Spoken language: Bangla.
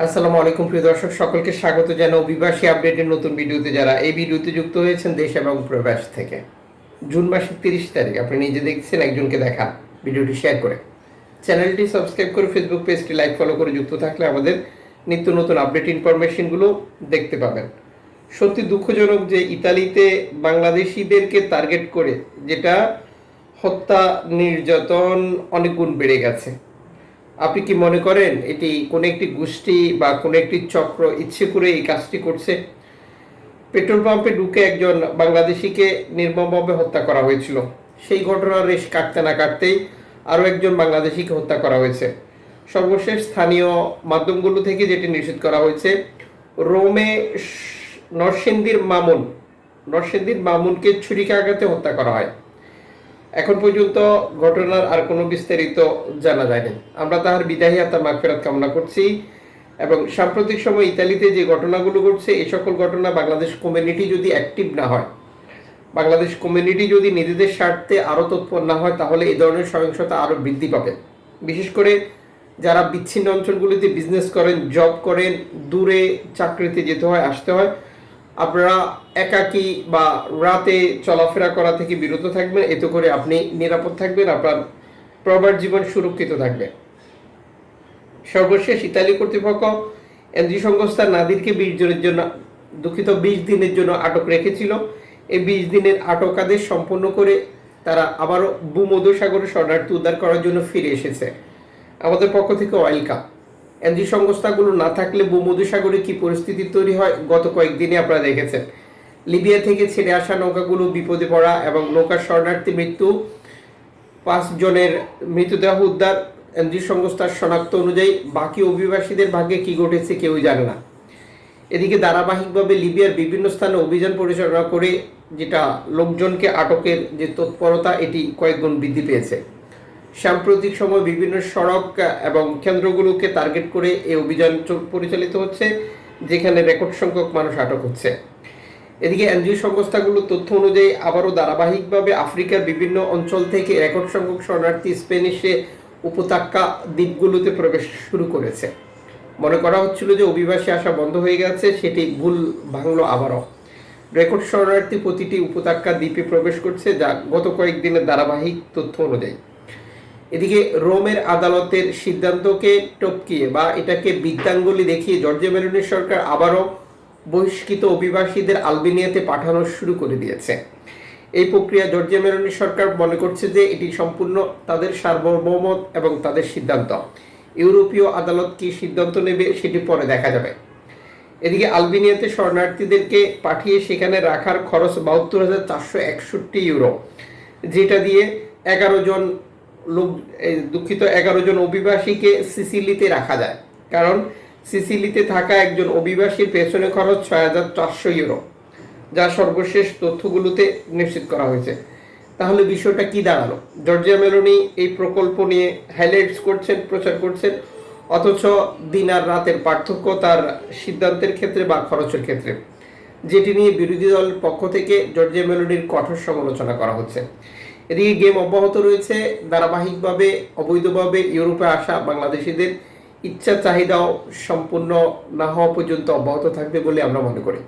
আসসালামু আলাইকুম, প্রিয় দর্শক, সকলকে স্বাগত জানাই অভিবাসী আপডেটের নতুন ভিডিওতে। যারা এই ভিডিওতে যুক্ত হয়েছেন দেশ এবং প্রবাস থেকে, জুন মাসের তিরিশ তারিখ, আপনি নিজে দেখছেন, একজনকে দেখান, ভিডিওটি শেয়ার করে। চ্যানেলটি সাবস্ক্রাইব করে ফেসবুক পেজটি লাইক ফলো করে যুক্ত থাকলে আমাদের নিত্য নতুন আপডেট ইনফরমেশনগুলো দেখতে পাবেন। সত্যি দুঃখজনক যে ইতালিতে বাংলাদেশিদেরকে টার্গেট করে, যেটা হত্যা, নির্যাতন, অনেক গুণ বেড়ে গেছে। আপনি কি মনে করেন এটি কোনো একটি গোষ্ঠী বা কোনো একটি চক্র ইচ্ছে করে এই কাজটি করছে? পেট্রোল পাম্পে ঢুকে একজন বাংলাদেশিকে নির্মমভাবে হত্যা করা হয়েছিল। সেই ঘটনার রেশ কাটতে না কাটতেই আরও একজন বাংলাদেশিকে হত্যা করা হয়েছে। সর্বশেষ স্থানীয় মাধ্যমগুলো থেকে যেটি নিশ্চিত করা হয়েছে, রোমে নরসিংদীর মামুন, নরসিংদীর মামুনকে ছুরিকাঘাতে হত্যা করা হয়। এখন পর্যন্ত ঘটনার আর কোনো বিস্তারিত জানা যায়নি। আমরা তাহার বিদায়ী আত্মার মাগফেরাত কামনা করছি এবং সাম্প্রতিক সময় ইতালিতে যে ঘটনাগুলো ঘটছে এই সকল ঘটনা বাংলাদেশ কমিউনিটি যদি অ্যাক্টিভ না হয়, বাংলাদেশ কমিউনিটি যদি নিজেদের স্বার্থে আরও তৎপর না হয়, তাহলে এই ধরনের সহিংসতা আরও বৃদ্ধি পাবে। বিশেষ করে যারা বিচ্ছিন্ন অঞ্চলগুলিতে বিজনেস করেন জব করেন, দূরে চাকরিতে যেতে হয়, আসতে হয় আপনারা একাকী বা রাতে চলাফেরা করা থেকে বিরত থাকবেন, এতে করে আপনি নিরাপদ থাকবেন, আপনার প্রবার জীবন সুরক্ষিত থাকবে। সর্বশেষ, ইতালি কর্তৃপক্ষ এনজি সংস্থা নাদিরকে বিশ দিনের জন্য, দুঃখিত, বিশ দিনের জন্য আটক রেখেছিল। এই বিশ দিনের আটক আদেশ সম্পন্ন করে তারা আবারও ভূমধ্যসাগরে শরণার্থী উদ্ধার করার জন্য ফিরে এসেছে। আমাদের পক্ষ থেকে ওয়েলকাম। এনজি সংস্থাগুলো না থাকলে ভূমধ্যসাগরে কি পরিস্থিতি তৈরি হয়? গত কয়েকদিনে আপনারা দেখেছেন। লিবিয়া থেকে ছেড়ে আসা নৌকাগুলো বিপদে পড়া এবং নৌকার শরণার্থী মৃত্যু, পাঁচ জনের মৃতদেহ উদ্ধার, এনজি সংস্থার শনাক্ত অনুযায়ী বাকি অভিবাসীদের ভাগ্যে কি ঘটেছে কেউ জানে না। এদিকে ধারাবাহিকভাবে লিবিয়ার বিভিন্ন স্থানে অভিযান পরিচালনা করে যেটা লোকজনকে আটকের যে তৎপরতা, এটি কয়েক গুণ বৃদ্ধি পেয়েছে। সাম্প্রতিক সময় বিভিন্ন সড়ক এবং কেন্দ্রগুলোকে টার্গেট করে এই অভিযান চল- পরিচালিত হচ্ছে, যেখানে রেকর্ড সংখ্যক মানুষ আটক হচ্ছে। এদিকে এনজিও সংস্থাগুলোর তথ্য অনুযায়ী আবারও ধারাবাহিকভাবে আফ্রিকার বিভিন্ন অঞ্চল থেকে রেকর্ড সংখ্যক শরণার্থী স্পেনিশে উপত্যকা দ্বীপগুলোতে প্রবেশ শুরু করেছে। মনে করা হচ্ছিল যে অভিবাসী আসা বন্ধ হয়ে গেছে, সেটি ভুল ভাঙলো আবারও। রেকর্ড শরণার্থী প্রতিটি উপত্যকা দ্বীপে প্রবেশ করছে, যা গত কয়েকদিনের ধারাবাহিক তথ্য অনুযায়ী। এদিকে রোমের আদালতের সিদ্ধান্তকে টপকিয়ে বা এটাকে বিদ্যাঙ্গুলি দেখিয়ে জর্জিয়া মেলোনির সরকার আবারও বহিষ্কৃত অভিবাসীদের আলবেনিয়াতে পাঠানো শুরু করে দিয়েছে। এই প্রক্রিয়া জর্জিয়া মেলোনির সরকার মনে করছে যে এটি সম্পূর্ণ তাদের সার্বভৌমত এবং তাদের সিদ্ধান্ত। ইউরোপীয় আদালত কি সিদ্ধান্ত নেবে সেটি পরে দেখা যাবে। এদিকে আলবেনিয়াতে শরণার্থীদেরকে পাঠিয়ে সেখানে রাখার খরচ বাহাত্তর হাজার চারশো একষট্টি ইউরো, যেটা দিয়ে এগারো জন লোক দুঃখিত এগারো জন অভিবাসীকে সিসিলিতে রাখা যায়। কারণ সিসিলিতে থাকা একজন অভিবাসীর পেছনে খরচ ছয় হাজার চারশো ইউরো, যা সর্বশেষ তথ্যগুলোতে নিশ্চিত করা হয়েছে। তাহলে বিষয়টা কি দাঁড়াল? জর্জিয়া মেলোনি এই প্রকল্প নিয়ে হাইলাইটস করছেন, প্রচার করছেন, অথচ দিন আর রাতের পার্থক্য তার সিদ্ধান্তের ক্ষেত্রে বা খরচের ক্ষেত্রে, যেটি নিয়ে বিরোধী দলের পক্ষ থেকে জর্জিয়া মেলোনির কঠোর সমালোচনা করা হচ্ছে। এদিকে গেম অব্যাহত রয়েছে। ধারাবাহিকভাবে, অবৈধভাবে ইউরোপে আসা বাংলাদেশিদের ইচ্ছা চাহিদাও সম্পূর্ণ না হওয়া পর্যন্ত অব্যাহত থাকবে বলে আমরা মনে করি।